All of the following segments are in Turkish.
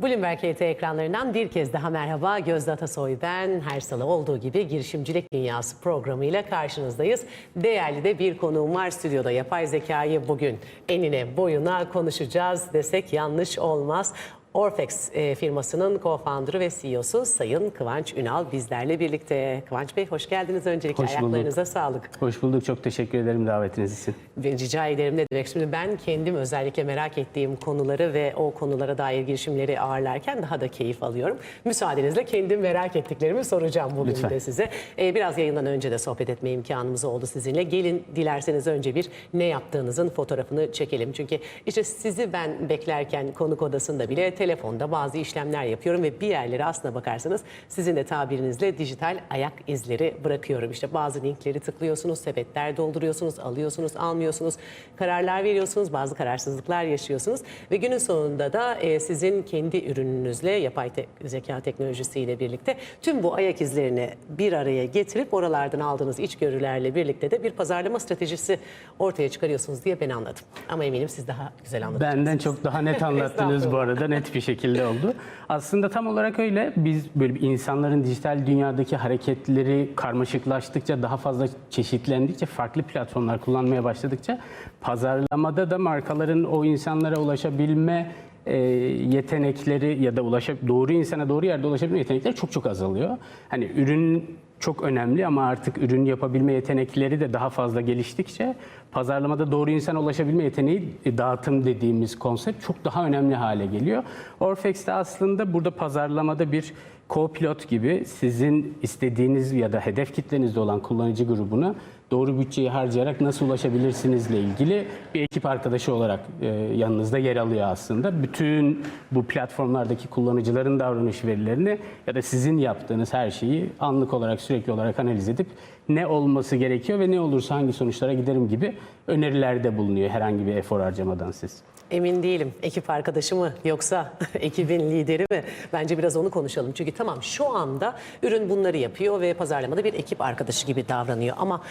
Bloomberg HT ekranlarından bir kez daha merhaba. Gözde Atasoy ben. Her salı olduğu gibi girişimcilik dünyası programıyla karşınızdayız. Değerli de bir konuğum var stüdyoda. Yapay zekayı bugün enine boyuna konuşacağız desek yanlış olmaz. Orfex e, firmasının co-founder'ı ve CEO'su Sayın Kıvanç Ünal bizlerle birlikte. Kıvanç Bey hoş geldiniz öncelikle. Hoş bulduk. Ayaklarınıza sağlık. Hoş bulduk. Çok teşekkür ederim davetiniz için. Rica ederim ne demek. Şimdi ben kendim özellikle merak ettiğim konuları ve o konulara dair girişimleri ağırlarken daha da keyif alıyorum. Müsaadenizle kendim merak ettiklerimi soracağım bugün Lütfen. de size. Ee, biraz yayından önce de sohbet etme imkanımız oldu sizinle. Gelin dilerseniz önce bir ne yaptığınızın fotoğrafını çekelim. Çünkü işte sizi ben beklerken konuk odasında bile telefonda bazı işlemler yapıyorum ve bir yerlere aslına bakarsanız sizin de tabirinizle dijital ayak izleri bırakıyorum. İşte bazı linkleri tıklıyorsunuz, sepetler dolduruyorsunuz, alıyorsunuz, almıyorsunuz, kararlar veriyorsunuz, bazı kararsızlıklar yaşıyorsunuz ve günün sonunda da e, sizin kendi ürününüzle yapay te- zeka teknolojisiyle birlikte tüm bu ayak izlerini bir araya getirip oralardan aldığınız içgörülerle birlikte de bir pazarlama stratejisi ortaya çıkarıyorsunuz diye ben anladım. Ama eminim siz daha güzel anlatacaksınız. Benden çok daha net anlattınız bu arada. Net bir şekilde oldu. Aslında tam olarak öyle. Biz böyle insanların dijital dünyadaki hareketleri karmaşıklaştıkça, daha fazla çeşitlendikçe, farklı platformlar kullanmaya başladıkça pazarlamada da markaların o insanlara ulaşabilme e, yetenekleri ya da ulaşıp doğru insana doğru yerde ulaşabilme yetenekleri çok çok azalıyor. Hani ürün çok önemli ama artık ürün yapabilme yetenekleri de daha fazla geliştikçe pazarlamada doğru insana ulaşabilme yeteneği e, dağıtım dediğimiz konsept çok daha önemli hale geliyor. Orfex de aslında burada pazarlamada bir co-pilot gibi sizin istediğiniz ya da hedef kitlenizde olan kullanıcı grubuna doğru bütçeyi harcayarak nasıl ulaşabilirsinizle ilgili bir ekip arkadaşı olarak e, yanınızda yer alıyor aslında. Bütün bu platformlardaki kullanıcıların davranış verilerini ya da sizin yaptığınız her şeyi anlık olarak sürekli olarak analiz edip ne olması gerekiyor ve ne olursa hangi sonuçlara giderim gibi önerilerde bulunuyor herhangi bir efor harcamadan siz. Emin değilim. Ekip arkadaşı mı yoksa ekibin lideri mi? Bence biraz onu konuşalım. Çünkü tamam şu anda ürün bunları yapıyor ve pazarlamada bir ekip arkadaşı gibi davranıyor. Ama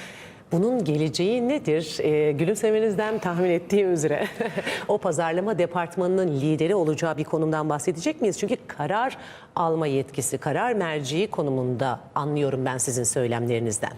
bunun geleceği nedir? Ee, gülümsemenizden tahmin ettiğim üzere o pazarlama departmanının lideri olacağı bir konumdan bahsedecek miyiz? Çünkü karar alma yetkisi, karar merciği konumunda anlıyorum ben sizin söylemlerinizden.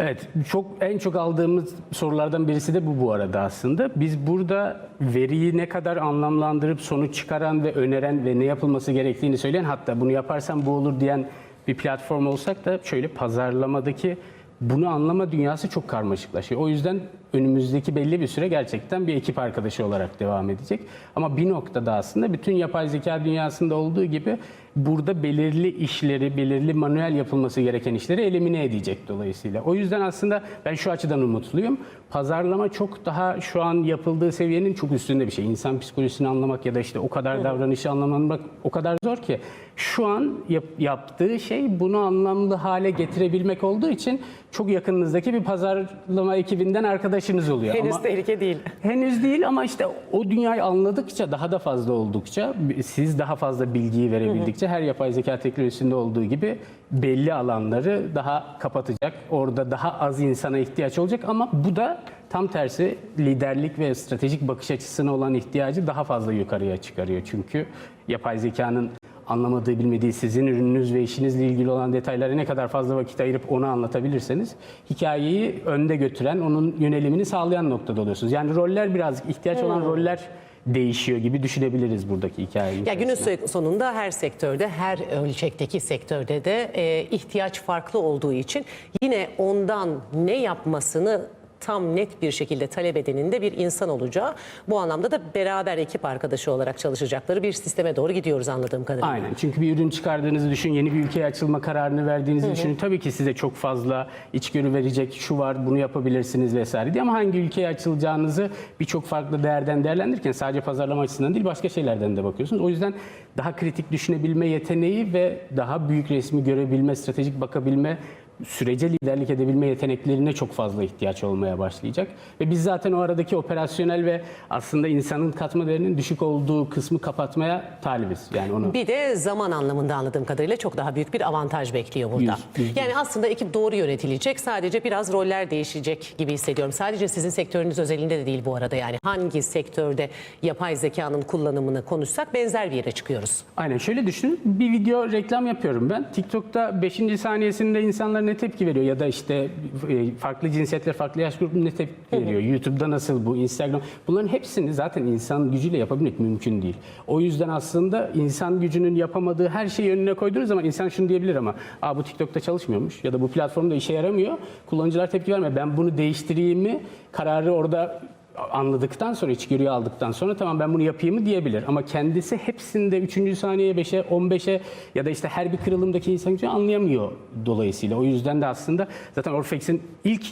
Evet, çok en çok aldığımız sorulardan birisi de bu bu arada aslında. Biz burada veriyi ne kadar anlamlandırıp sonuç çıkaran ve öneren ve ne yapılması gerektiğini söyleyen hatta bunu yaparsam bu olur diyen bir platform olsak da şöyle pazarlamadaki bunu anlama dünyası çok karmaşıklaşıyor. O yüzden önümüzdeki belli bir süre gerçekten bir ekip arkadaşı olarak devam edecek. Ama bir noktada aslında bütün yapay zeka dünyasında olduğu gibi burada belirli işleri, belirli manuel yapılması gereken işleri elimine edecek dolayısıyla. O yüzden aslında ben şu açıdan umutluyum. Pazarlama çok daha şu an yapıldığı seviyenin çok üstünde bir şey. İnsan psikolojisini anlamak ya da işte o kadar davranışı anlamak o kadar zor ki. Şu an yap- yaptığı şey bunu anlamlı hale getirebilmek olduğu için çok yakınınızdaki bir pazarlama ekibinden arkadaşınız oluyor. Henüz Ama- tehlike değil. Henüz değil ama işte o dünyayı anladıkça, daha da fazla oldukça, siz daha fazla bilgiyi verebildikçe her yapay zeka teknolojisinde olduğu gibi belli alanları daha kapatacak. Orada daha az insana ihtiyaç olacak ama bu da tam tersi liderlik ve stratejik bakış açısına olan ihtiyacı daha fazla yukarıya çıkarıyor. Çünkü yapay zekanın anlamadığı, bilmediği sizin ürününüz ve işinizle ilgili olan detaylara ne kadar fazla vakit ayırıp onu anlatabilirseniz hikayeyi önde götüren, onun yönelimini sağlayan noktada oluyorsunuz. Yani roller biraz ihtiyaç olan roller değişiyor gibi düşünebiliriz buradaki hikayeyi. Ya günün so- sonunda her sektörde, her ölçekteki sektörde de e, ihtiyaç farklı olduğu için yine ondan ne yapmasını tam net bir şekilde talep edenin de bir insan olacağı. Bu anlamda da beraber ekip arkadaşı olarak çalışacakları bir sisteme doğru gidiyoruz anladığım kadarıyla. Aynen. Çünkü bir ürün çıkardığınızı düşün, yeni bir ülkeye açılma kararını verdiğinizi düşünün. Tabii ki size çok fazla içgörü verecek, şu var, bunu yapabilirsiniz vesaire diye. Ama hangi ülkeye açılacağınızı birçok farklı değerden değerlendirirken sadece pazarlama açısından değil başka şeylerden de bakıyorsunuz. O yüzden daha kritik düşünebilme yeteneği ve daha büyük resmi görebilme, stratejik bakabilme sürece liderlik edebilme yeteneklerine çok fazla ihtiyaç olmaya başlayacak. Ve biz zaten o aradaki operasyonel ve aslında insanın katma değerinin düşük olduğu kısmı kapatmaya talibiz. Yani onu Bir de zaman anlamında anladığım kadarıyla çok daha büyük bir avantaj bekliyor burada. Yüz- yüz- yani aslında ekip doğru yönetilecek. Sadece biraz roller değişecek gibi hissediyorum. Sadece sizin sektörünüz özelinde de değil bu arada. Yani hangi sektörde yapay zekanın kullanımını konuşsak benzer bir yere çıkıyoruz. Aynen şöyle düşünün. Bir video reklam yapıyorum ben. TikTok'ta 5. saniyesinde insanlar ne tepki veriyor ya da işte e, farklı cinsiyetler, farklı yaş grubu ne tepki veriyor? YouTube'da nasıl bu, Instagram. Bunların hepsini zaten insan gücüyle yapabilmek mümkün değil. O yüzden aslında insan gücünün yapamadığı her şeyi önüne koyduğunuz zaman insan şunu diyebilir ama Aa, bu TikTok'ta çalışmıyormuş ya da bu platformda işe yaramıyor. Kullanıcılar tepki vermiyor. Ben bunu değiştireyim mi? Kararı orada anladıktan sonra, içgörüyü aldıktan sonra tamam ben bunu yapayım mı diyebilir. Ama kendisi hepsinde 3. saniyeye 5'e, 15'e ya da işte her bir kırılımdaki insan anlayamıyor dolayısıyla. O yüzden de aslında zaten Orfex'in ilk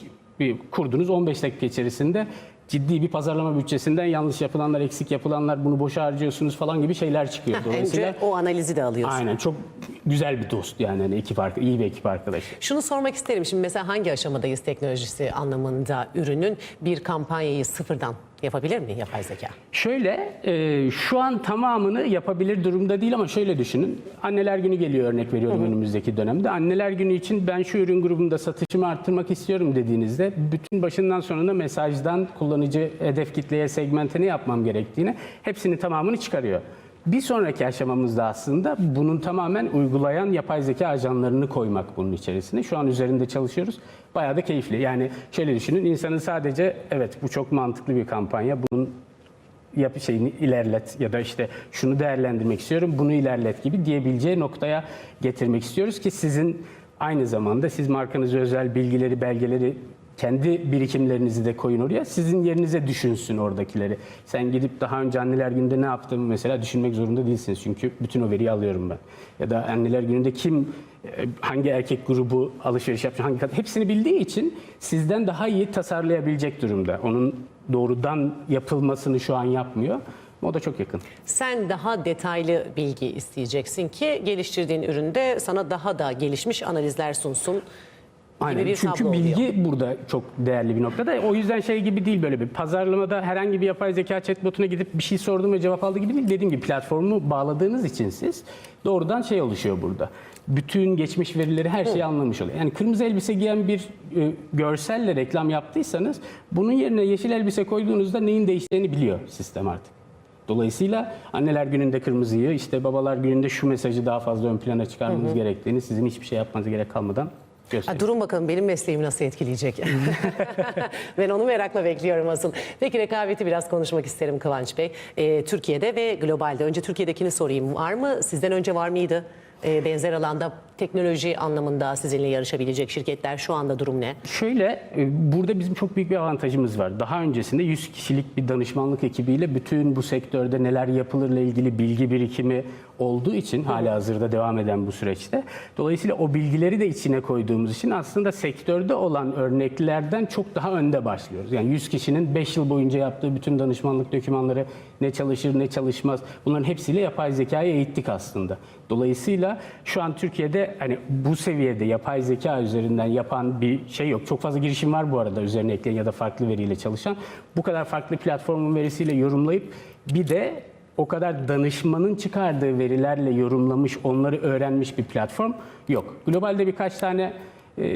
bir kurduğunuz 15 dakika içerisinde ciddi bir pazarlama bütçesinden yanlış yapılanlar, eksik yapılanlar, bunu boşa harcıyorsunuz falan gibi şeyler çıkıyor. Dolayısıyla Önce o analizi de alıyorsun. aynen çok güzel bir dost yani hani ekip arka- iyi bir ekip arkadaşı. Şunu sormak isterim. Şimdi mesela hangi aşamadayız teknolojisi anlamında ürünün bir kampanyayı sıfırdan yapabilir mi yapay zeka? Şöyle, e, şu an tamamını yapabilir durumda değil ama şöyle düşünün. Anneler günü geliyor örnek veriyorum önümüzdeki dönemde. Anneler günü için ben şu ürün grubunda satışımı arttırmak istiyorum dediğinizde bütün başından sonuna mesajdan kullanıcı hedef kitleye segmente ne yapmam gerektiğini hepsini tamamını çıkarıyor. Bir sonraki aşamamızda aslında bunun tamamen uygulayan yapay zeka ajanlarını koymak bunun içerisine. Şu an üzerinde çalışıyoruz. Bayağı da keyifli. Yani şöyle düşünün insanın sadece evet bu çok mantıklı bir kampanya. Bunun yap şeyini ilerlet ya da işte şunu değerlendirmek istiyorum, bunu ilerlet gibi diyebileceği noktaya getirmek istiyoruz ki sizin aynı zamanda siz markanıza özel bilgileri, belgeleri kendi birikimlerinizi de koyun oraya. Sizin yerinize düşünsün oradakileri. Sen gidip daha önce anneler gününde ne yaptığımı mesela düşünmek zorunda değilsiniz. Çünkü bütün o veriyi alıyorum ben. Ya da anneler gününde kim e, hangi erkek grubu alışveriş yapacak, hangi kadın hepsini bildiği için sizden daha iyi tasarlayabilecek durumda. Onun doğrudan yapılmasını şu an yapmıyor. O da çok yakın. Sen daha detaylı bilgi isteyeceksin ki geliştirdiğin üründe sana daha da gelişmiş analizler sunsun. Aynen. bir Çünkü tablo bilgi oluyor. burada çok değerli bir noktada. O yüzden şey gibi değil böyle bir pazarlamada herhangi bir yapay zeka chatbotuna gidip bir şey sordum ve cevap aldı gibi değil. Dediğim gibi platformu bağladığınız için siz doğrudan şey oluşuyor burada. Bütün geçmiş verileri her şeyi anlamış oluyor. Yani kırmızı elbise giyen bir e, görselle reklam yaptıysanız bunun yerine yeşil elbise koyduğunuzda neyin değiştiğini biliyor sistem artık. Dolayısıyla anneler gününde kırmızıyı, işte babalar gününde şu mesajı daha fazla ön plana çıkarmanız gerektiğini, sizin hiçbir şey yapmanız gerek kalmadan gösteriyor. Ha, durun bakalım benim mesleğimi nasıl etkileyecek? ben onu merakla bekliyorum asıl. Peki rekabeti biraz konuşmak isterim Kıvanç Bey. Ee, Türkiye'de ve globalde. Önce Türkiye'dekini sorayım. Var mı? Sizden önce var mıydı? Ee, benzer alanda teknoloji anlamında sizinle yarışabilecek şirketler şu anda durum ne? Şöyle, e, burada bizim çok büyük bir avantajımız var. Daha öncesinde 100 kişilik bir danışmanlık ekibiyle bütün bu sektörde neler yapılırla ilgili bilgi birikimi olduğu için hala hazırda devam eden bu süreçte. Dolayısıyla o bilgileri de içine koyduğumuz için aslında sektörde olan örneklerden çok daha önde başlıyoruz. Yani 100 kişinin 5 yıl boyunca yaptığı bütün danışmanlık dokümanları ne çalışır ne çalışmaz bunların hepsiyle yapay zekayı eğittik aslında. Dolayısıyla şu an Türkiye'de hani bu seviyede yapay zeka üzerinden yapan bir şey yok. Çok fazla girişim var bu arada üzerine ekleyen ya da farklı veriyle çalışan. Bu kadar farklı platformun verisiyle yorumlayıp bir de o kadar danışmanın çıkardığı verilerle yorumlamış, onları öğrenmiş bir platform yok. Globalde birkaç tane e,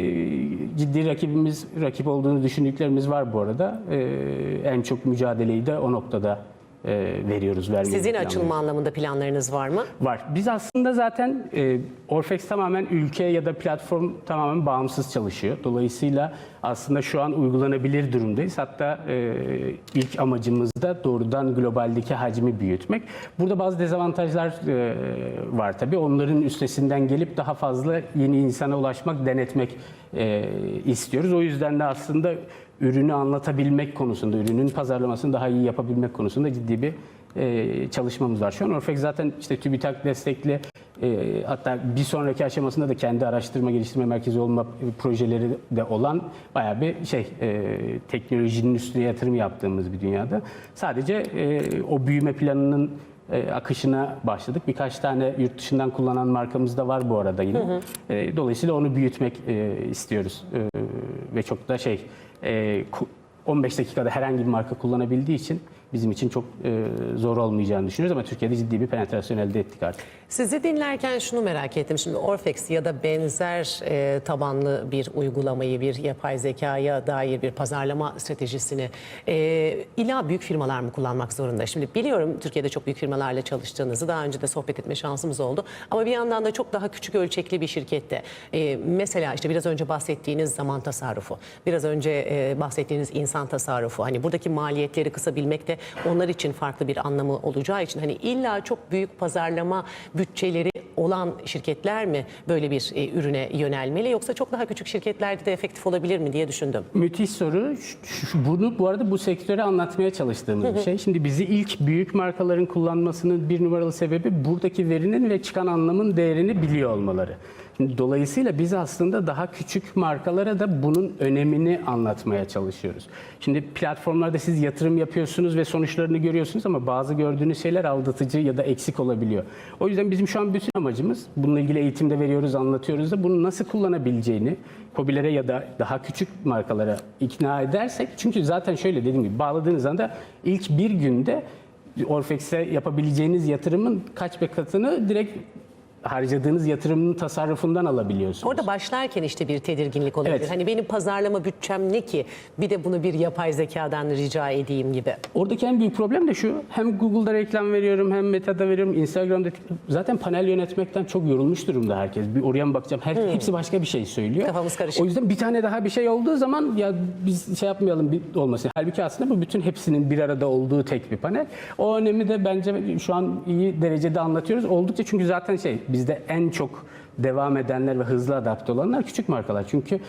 ciddi rakibimiz, rakip olduğunu düşündüklerimiz var bu arada. E, en çok mücadeleyi de o noktada veriyoruz. vermeyi Sizin planlıyoruz. açılma anlamında planlarınız var mı? Var. Biz aslında zaten e, Orfex tamamen ülke ya da platform tamamen bağımsız çalışıyor. Dolayısıyla aslında şu an uygulanabilir durumdayız. Hatta e, ilk amacımız da doğrudan globaldeki hacmi büyütmek. Burada bazı dezavantajlar e, var tabii. Onların üstesinden gelip daha fazla yeni insana ulaşmak, denetmek e, istiyoruz. O yüzden de aslında ürünü anlatabilmek konusunda, ürünün pazarlamasını daha iyi yapabilmek konusunda ciddi bir e, çalışmamız var. Şu an Orfex zaten işte TÜBİTAK destekli e, hatta bir sonraki aşamasında da kendi araştırma geliştirme merkezi olma projeleri de olan bayağı bir şey e, teknolojinin üstüne yatırım yaptığımız bir dünyada. Sadece e, o büyüme planının e, akışına başladık. Birkaç tane yurt dışından kullanan markamız da var bu arada yine. E, dolayısıyla onu büyütmek e, istiyoruz. E, ve çok da şey e, ku- 15 dakikada herhangi bir marka kullanabildiği için bizim için çok e, zor olmayacağını düşünüyoruz ama Türkiye'de ciddi bir penetrasyon elde ettik artık. Sizi dinlerken şunu merak ettim. Şimdi Orfex ya da benzer e, tabanlı bir uygulamayı, bir yapay zekaya dair bir pazarlama stratejisini e, illa büyük firmalar mı kullanmak zorunda? Şimdi biliyorum Türkiye'de çok büyük firmalarla çalıştığınızı daha önce de sohbet etme şansımız oldu. Ama bir yandan da çok daha küçük ölçekli bir şirkette. e, mesela işte biraz önce bahsettiğiniz zaman tasarrufu, biraz önce e, bahsettiğiniz insan tasarrufu. Hani buradaki maliyetleri kısabilmek de onlar için farklı bir anlamı olacağı için hani illa çok büyük pazarlama bütçeleri olan şirketler mi böyle bir e, ürüne yönelmeli yoksa çok daha küçük şirketlerde de efektif olabilir mi diye düşündüm. Müthiş soru. Şu- Bunu bu arada bu sektöre anlatmaya çalıştığımız bir şey. Şimdi bizi ilk büyük markaların kullanmasının bir numaralı sebebi buradaki verinin ve çıkan anlamın değerini biliyor olmaları. Dolayısıyla biz aslında daha küçük markalara da bunun önemini anlatmaya çalışıyoruz. Şimdi platformlarda siz yatırım yapıyorsunuz ve sonuçlarını görüyorsunuz ama bazı gördüğünüz şeyler aldatıcı ya da eksik olabiliyor. O yüzden bizim şu an bütün amacımız bununla ilgili eğitimde veriyoruz, anlatıyoruz da bunu nasıl kullanabileceğini hobilere ya da daha küçük markalara ikna edersek çünkü zaten şöyle dediğim gibi bağladığınız anda ilk bir günde Orfex'e yapabileceğiniz yatırımın kaç bir katını direkt harcadığınız yatırımın tasarrufundan alabiliyorsunuz. Orada başlarken işte bir tedirginlik olabilir. Evet. Hani benim pazarlama bütçem ne ki? Bir de bunu bir yapay zekadan rica edeyim gibi. Oradaki en büyük problem de şu. Hem Google'da reklam veriyorum hem Meta'da veriyorum. Instagram'da zaten panel yönetmekten çok yorulmuş durumda herkes. Bir oraya mı bakacağım? Her, Hepsi başka bir şey söylüyor. Kafamız karışık. O yüzden bir tane daha bir şey olduğu zaman ya biz şey yapmayalım bir olmasın. Halbuki aslında bu bütün hepsinin bir arada olduğu tek bir panel. O önemi de bence şu an iyi derecede anlatıyoruz. Oldukça çünkü zaten şey bizde en çok devam edenler ve hızlı adapte olanlar küçük markalar. Çünkü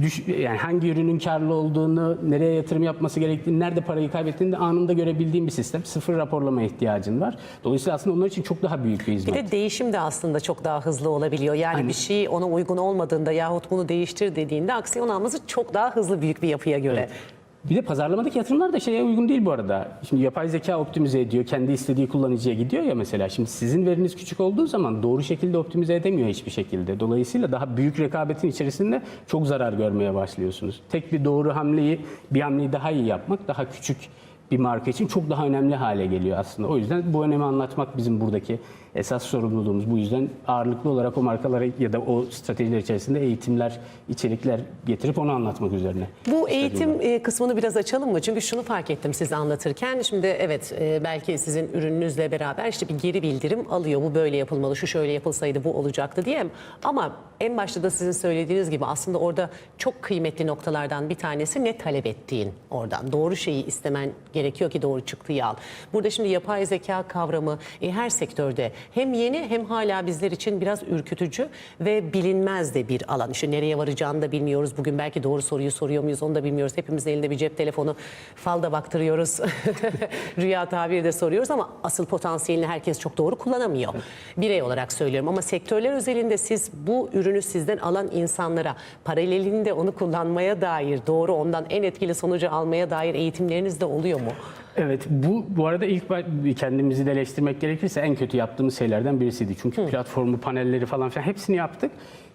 düş, yani hangi ürünün karlı olduğunu, nereye yatırım yapması gerektiğini, nerede parayı kaybettiğini de anında görebildiğim bir sistem. Sıfır raporlama ihtiyacın var. Dolayısıyla aslında onlar için çok daha büyük bir Bir hizmet. de değişim de aslında çok daha hızlı olabiliyor. Yani bir şey ona uygun olmadığında yahut bunu değiştir dediğinde aksiyon alması çok daha hızlı büyük bir yapıya göre. Bir de pazarlamadaki yatırımlar da şeye uygun değil bu arada. Şimdi yapay zeka optimize ediyor, kendi istediği kullanıcıya gidiyor ya mesela. Şimdi sizin veriniz küçük olduğu zaman doğru şekilde optimize edemiyor hiçbir şekilde. Dolayısıyla daha büyük rekabetin içerisinde çok zarar görmeye başlıyorsunuz. Tek bir doğru hamleyi, bir hamleyi daha iyi yapmak daha küçük bir marka için çok daha önemli hale geliyor aslında. O yüzden bu önemi anlatmak bizim buradaki esas sorumluluğumuz. Bu yüzden ağırlıklı olarak o markalara ya da o stratejiler içerisinde eğitimler, içerikler getirip onu anlatmak üzerine. Bu eğitim e, kısmını biraz açalım mı? Çünkü şunu fark ettim siz anlatırken. Şimdi evet e, belki sizin ürününüzle beraber işte bir geri bildirim alıyor. Bu böyle yapılmalı, şu şöyle yapılsaydı bu olacaktı diye. Ama en başta da sizin söylediğiniz gibi aslında orada çok kıymetli noktalardan bir tanesi ne talep ettiğin oradan. Doğru şeyi istemen gerekiyor ki doğru çıktıyı al. Burada şimdi yapay zeka kavramı e, her sektörde hem yeni hem hala bizler için biraz ürkütücü ve bilinmez de bir alan. İşte nereye varacağını da bilmiyoruz. Bugün belki doğru soruyu soruyor muyuz onu da bilmiyoruz. Hepimizin elinde bir cep telefonu falda baktırıyoruz. Rüya tabiri de soruyoruz ama asıl potansiyelini herkes çok doğru kullanamıyor. Birey olarak söylüyorum ama sektörler özelinde siz bu ürünü sizden alan insanlara paralelinde onu kullanmaya dair doğru ondan en etkili sonucu almaya dair eğitimleriniz de oluyor mu? Evet bu bu arada ilk kendimizi de eleştirmek gerekirse en kötü yaptığımız şeylerden birisiydi. Çünkü platformu, panelleri falan filan hepsini yaptık.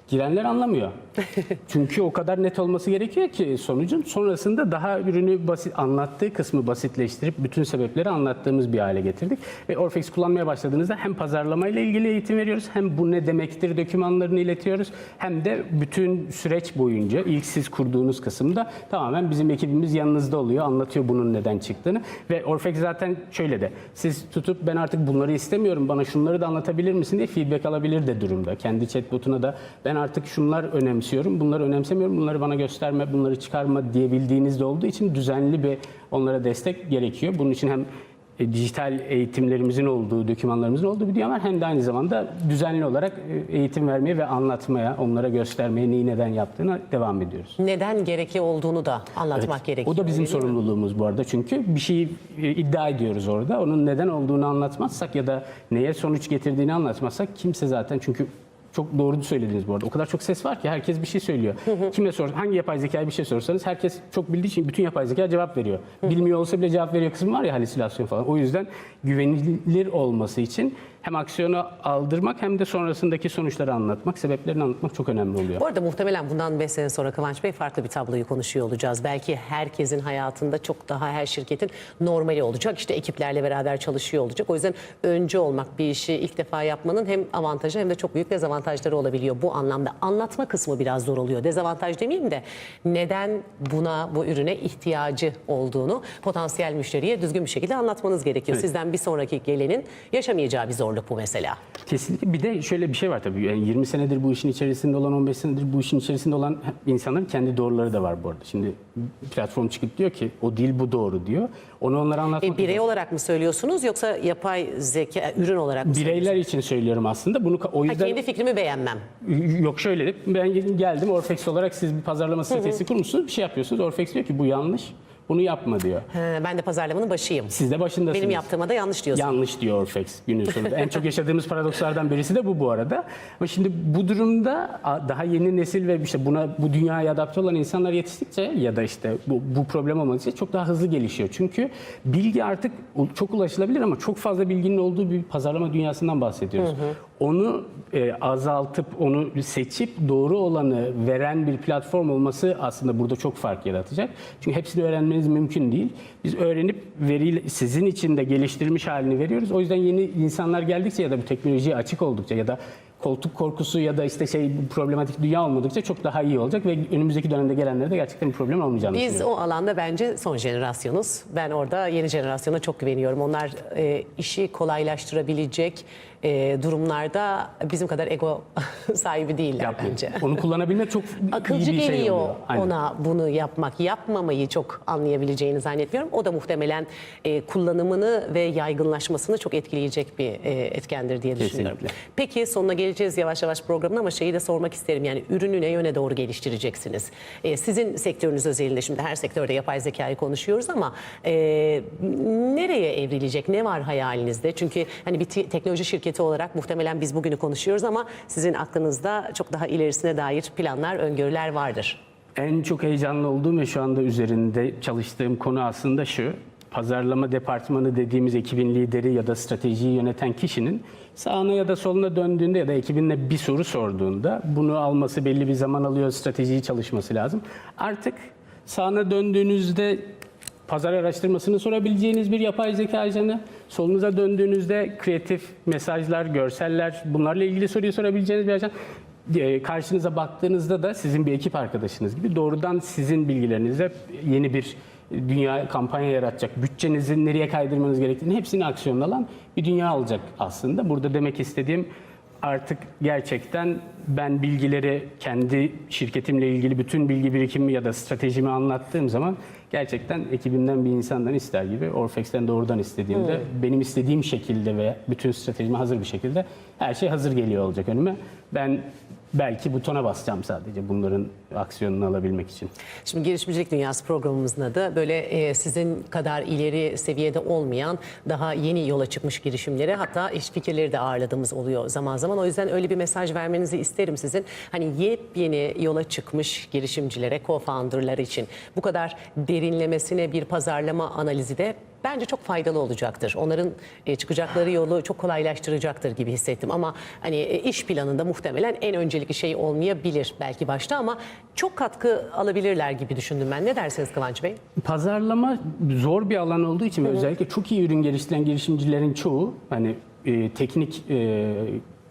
Girenler anlamıyor. Çünkü o kadar net olması gerekiyor ki sonucun sonrasında daha ürünü basit anlattığı kısmı basitleştirip bütün sebepleri anlattığımız bir hale getirdik. Ve Orfex kullanmaya başladığınızda hem pazarlamayla ilgili eğitim veriyoruz hem bu ne demektir dokümanlarını iletiyoruz hem de bütün süreç boyunca ilk siz kurduğunuz kısımda tamamen bizim ekibimiz yanınızda oluyor. Anlatıyor bunun neden çıktığını ve Orfex zaten şöyle de siz tutup ben artık bunları istemiyorum bana şunları da anlatabilir misin diye feedback alabilir de durumda. Kendi chatbotuna da ben artık şunlar önemsiyorum bunları önemsemiyorum bunları bana gösterme bunları çıkarma diyebildiğiniz de olduğu için düzenli bir onlara destek gerekiyor. Bunun için hem e, dijital eğitimlerimizin olduğu, dokümanlarımızın olduğu bir dünya var. Hem de aynı zamanda düzenli olarak e, eğitim vermeye ve anlatmaya, onlara göstermeye neyi neden yaptığına devam ediyoruz. Neden gerekli olduğunu da anlatmak Evet. gerekiyor. O da bizim değil mi? sorumluluğumuz bu arada. Çünkü bir şeyi e, iddia ediyoruz orada. Onun neden olduğunu anlatmazsak ya da neye sonuç getirdiğini anlatmazsak kimse zaten çünkü çok doğru söylediniz bu arada. O kadar çok ses var ki herkes bir şey söylüyor. Kime sor, hangi yapay zekaya bir şey sorsanız herkes çok bildiği için bütün yapay zeka cevap veriyor. Bilmiyor olsa bile cevap veriyor kısmı var ya halüsinasyon falan. O yüzden güvenilir olması için hem aksiyonu aldırmak hem de sonrasındaki sonuçları anlatmak, sebeplerini anlatmak çok önemli oluyor. Bu arada muhtemelen bundan 5 sene sonra Kıvanç Bey farklı bir tabloyu konuşuyor olacağız. Belki herkesin hayatında çok daha her şirketin normali olacak. İşte ekiplerle beraber çalışıyor olacak. O yüzden önce olmak bir işi ilk defa yapmanın hem avantajı hem de çok büyük dezavantajları olabiliyor bu anlamda. Anlatma kısmı biraz zor oluyor. Dezavantaj demeyeyim de neden buna bu ürüne ihtiyacı olduğunu potansiyel müşteriye düzgün bir şekilde anlatmanız gerekiyor. Sizden bir sonraki gelenin yaşamayacağı bir zorluk bu mesela. Kesinlikle. Bir de şöyle bir şey var tabii. Yani 20 senedir bu işin içerisinde olan, 15 senedir bu işin içerisinde olan insanların kendi doğruları da var bu arada. Şimdi platform çıkıp diyor ki o dil bu doğru diyor. Onu onlara anlatmak E, birey olarak mı söylüyorsunuz yoksa yapay zeka ürün olarak mı? Bireyler için söylüyorum aslında. Bunu o Ha, yüzden kendi fikrimi beğenmem. yok şöyle ben geldim Orfex olarak siz bir pazarlama stratejisi kurmuşsunuz. Bir şey yapıyorsunuz. Orfex diyor ki bu yanlış. Bunu yapma diyor. He, ben de pazarlamanın başıyım. Siz de başındasınız. Benim yaptığıma da yanlış diyorsun. Yanlış diyor Orfex günün sonunda. en çok yaşadığımız paradokslardan birisi de bu bu arada. Ama şimdi bu durumda daha yeni nesil ve işte buna bu dünyaya adapte olan insanlar yetiştikçe ya da işte bu, bu problem olmadıkça çok daha hızlı gelişiyor. Çünkü bilgi artık çok ulaşılabilir ama çok fazla bilginin olduğu bir pazarlama dünyasından bahsediyoruz. Onu e, azaltıp onu seçip doğru olanı veren bir platform olması aslında burada çok fark yaratacak. Çünkü hepsini öğrenmeniz mümkün değil. Biz öğrenip veriyle sizin için de geliştirilmiş halini veriyoruz. O yüzden yeni insanlar geldikçe ya da bu teknolojiye açık oldukça ya da koltuk korkusu ya da işte şey problematik dünya olmadıkça çok daha iyi olacak ve önümüzdeki dönemde gelenlere de gerçekten bir problem olmayacağını Biz o alanda bence son jenerasyonuz. Ben orada yeni jenerasyona çok güveniyorum. Onlar e, işi kolaylaştırabilecek e, durumlarda bizim kadar ego sahibi değiller Yapmayın. bence. Onu kullanabilmek çok Akılcı iyi bir şey geliyor oluyor. Aynen. ona bunu yapmak. Yapmamayı çok anlayabileceğini zannetmiyorum. O da muhtemelen e, kullanımını ve yaygınlaşmasını çok etkileyecek bir e, etkendir diye düşünüyorum. Kesinlikle. Peki sonuna geleceğiz yavaş yavaş programın ama şeyi de sormak isterim. Yani ürünü ne yöne doğru geliştireceksiniz? E, sizin sektörünüz özelinde şimdi her sektörde yapay zekayı konuşuyoruz ama e, nereye evrilecek? Ne var hayalinizde? Çünkü hani bir te- teknoloji şirketi olarak muhtemelen biz bugünü konuşuyoruz ama sizin aklınızda çok daha ilerisine dair planlar, öngörüler vardır. En çok heyecanlı olduğum ve şu anda üzerinde çalıştığım konu aslında şu. Pazarlama departmanı dediğimiz ekibin lideri ya da stratejiyi yöneten kişinin sağına ya da soluna döndüğünde ya da ekibine bir soru sorduğunda bunu alması belli bir zaman alıyor, stratejiyi çalışması lazım. Artık sağına döndüğünüzde pazar araştırmasını sorabileceğiniz bir yapay zeka ajanı, solunuza döndüğünüzde kreatif mesajlar, görseller, bunlarla ilgili soruyu sorabileceğiniz bir ajan. E, Karşınıza baktığınızda da sizin bir ekip arkadaşınız gibi doğrudan sizin bilgilerinizle yeni bir dünya kampanya yaratacak, bütçenizi nereye kaydırmanız gerektiğini hepsini aksiyonuna alan bir dünya olacak aslında. Burada demek istediğim artık gerçekten ben bilgileri kendi şirketimle ilgili bütün bilgi birikimimi ya da stratejimi anlattığım zaman gerçekten ekibimden bir insandan ister gibi Orfex'ten doğrudan istediğimde benim istediğim şekilde ve bütün stratejime hazır bir şekilde her şey hazır geliyor olacak önüme. Ben belki butona basacağım sadece bunların aksiyonunu alabilmek için. Şimdi Girişimcilik Dünyası programımızın adı böyle e, sizin kadar ileri seviyede olmayan daha yeni yola çıkmış girişimlere hatta iş fikirleri de ağırladığımız oluyor zaman zaman. O yüzden öyle bir mesaj vermenizi isterim sizin. Hani yepyeni yola çıkmış girişimcilere, co-founder'lar için bu kadar derinlemesine bir pazarlama analizi de bence çok faydalı olacaktır. Onların e, çıkacakları yolu çok kolaylaştıracaktır gibi hissettim ama hani e, iş planında muhtemelen en öncelikli şey olmayabilir belki başta ama çok katkı alabilirler gibi düşündüm ben. Ne dersiniz Kıvanç Bey? Pazarlama zor bir alan olduğu için ve özellikle çok iyi ürün geliştiren girişimcilerin çoğu hani e, teknik e,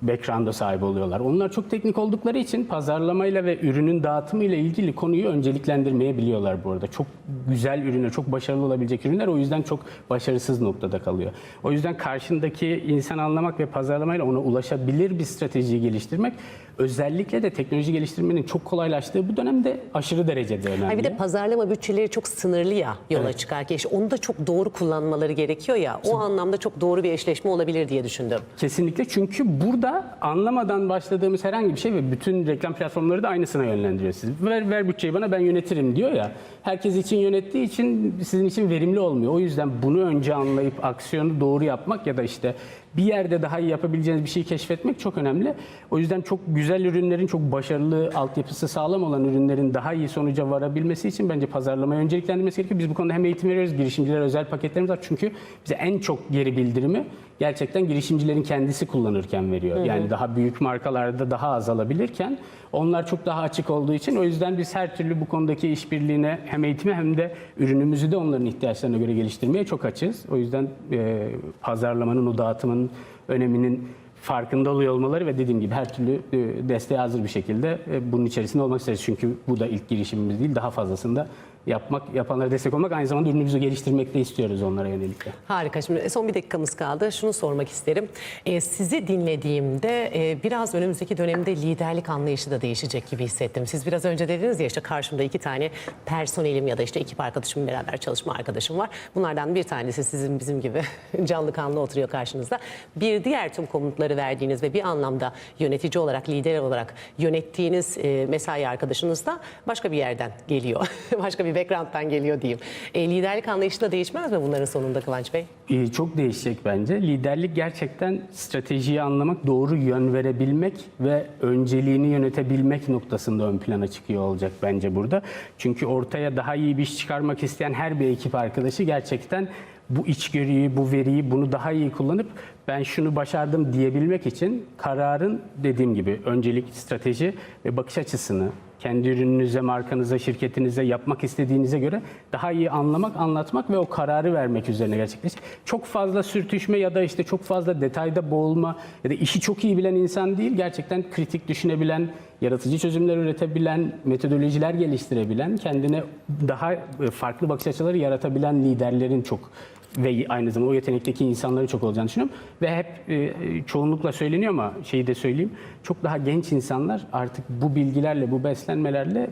background'a sahip oluyorlar. Onlar çok teknik oldukları için pazarlamayla ve ürünün dağıtımıyla ilgili konuyu önceliklendirmeye biliyorlar bu arada. Çok güzel ürünler, çok başarılı olabilecek ürünler o yüzden çok başarısız noktada kalıyor. O yüzden karşındaki insan anlamak ve pazarlamayla ona ulaşabilir bir strateji geliştirmek özellikle de teknoloji geliştirmenin çok kolaylaştığı bu dönemde aşırı derecede önemli. Ha bir de pazarlama bütçeleri çok sınırlı ya yola çıkarken. İşte onu da çok doğru kullanmaları gerekiyor ya. O anlamda çok doğru bir eşleşme olabilir diye düşündüm. Kesinlikle çünkü burada anlamadan başladığımız herhangi bir şey ve bütün reklam platformları da aynısına yönlendiriyor sizi. Ver, ver bütçeyi bana ben yönetirim diyor ya. Herkes için yönettiği için sizin için verimli olmuyor. O yüzden bunu önce anlayıp aksiyonu doğru yapmak ya da işte bir yerde daha iyi yapabileceğiniz bir şeyi keşfetmek çok önemli. O yüzden çok güzel ürünlerin, çok başarılı, altyapısı sağlam olan ürünlerin daha iyi sonuca varabilmesi için bence pazarlamaya önceliklendirmesi gerekiyor. Biz bu konuda hem eğitim veriyoruz, girişimcilere özel paketlerimiz var. Çünkü bize en çok geri bildirimi gerçekten girişimcilerin kendisi kullanırken veriyor. Yani daha büyük markalarda daha az alabilirken onlar çok daha açık olduğu için o yüzden biz her türlü bu konudaki işbirliğine hem eğitime hem de ürünümüzü de onların ihtiyaçlarına göre geliştirmeye çok açız. O yüzden e, pazarlamanın, o dağıtımın öneminin farkında oluyor olmaları ve dediğim gibi her türlü e, desteğe hazır bir şekilde e, bunun içerisinde olmak isteriz. Çünkü bu da ilk girişimimiz değil, daha fazlasında yapmak, yapanlara destek olmak, aynı zamanda ürünümüzü geliştirmek de istiyoruz onlara yönelik. Harika. Şimdi son bir dakikamız kaldı. Şunu sormak isterim. Ee, sizi dinlediğimde e, biraz önümüzdeki dönemde liderlik anlayışı da değişecek gibi hissettim. Siz biraz önce dediniz ya işte karşımda iki tane personelim ya da işte ekip arkadaşım beraber çalışma arkadaşım var. Bunlardan bir tanesi sizin bizim gibi canlı kanlı oturuyor karşınızda. Bir diğer tüm komutları verdiğiniz ve bir anlamda yönetici olarak, lider olarak yönettiğiniz e, mesai arkadaşınız da başka bir yerden geliyor. başka bir background'dan geliyor diyeyim. E, liderlik anlayışı da değişmez mi bunların sonunda Kıvanç Bey? Ee, Çok değişecek bence. Liderlik gerçekten stratejiyi anlamak, doğru yön verebilmek ve önceliğini yönetebilmek noktasında ön plana çıkıyor olacak bence burada. Çünkü ortaya daha iyi bir iş çıkarmak isteyen her bir ekip arkadaşı gerçekten bu içgörüyü, bu veriyi, bunu daha iyi kullanıp ben şunu başardım diyebilmek için kararın dediğim gibi öncelik, strateji ve bakış açısını kendi ürününüze, markanıza, şirketinize yapmak istediğinize göre daha iyi anlamak, anlatmak ve o kararı vermek üzerine gerçekleşir. Çok fazla sürtüşme ya da işte çok fazla detayda boğulma ya da işi çok iyi bilen insan değil, gerçekten kritik düşünebilen, yaratıcı çözümler üretebilen, metodolojiler geliştirebilen, kendine daha e, farklı bakış açıları yaratabilen liderlerin çok ve aynı zamanda o yetenekteki insanların çok olacağını düşünüyorum. Ve hep e, çoğunlukla söyleniyor ama şeyi de söyleyeyim. Çok daha genç insanlar artık bu bilgilerle, bu beslenmelerle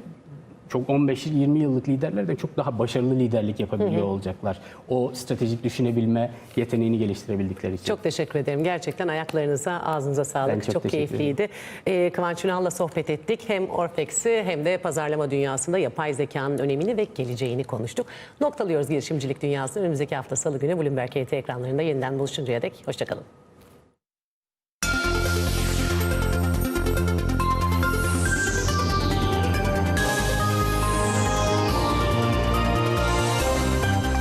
çok 15-20 yıllık liderlerden çok daha başarılı liderlik yapabiliyor olacaklar. O stratejik düşünebilme yeteneğini geliştirebildikleri için. Çok teşekkür ederim. Gerçekten ayaklarınıza, ağzınıza sağlık. Ben çok çok keyifliydi. Ee, Kıvanç Ünal'la sohbet ettik. Hem Orfex'i hem de pazarlama dünyasında yapay zekanın önemini ve geleceğini konuştuk. Noktalıyoruz girişimcilik dünyasını. Önümüzdeki hafta Salı günü Bloomberg HT ekranlarında yeniden buluşuncaya dek. Hoşçakalın.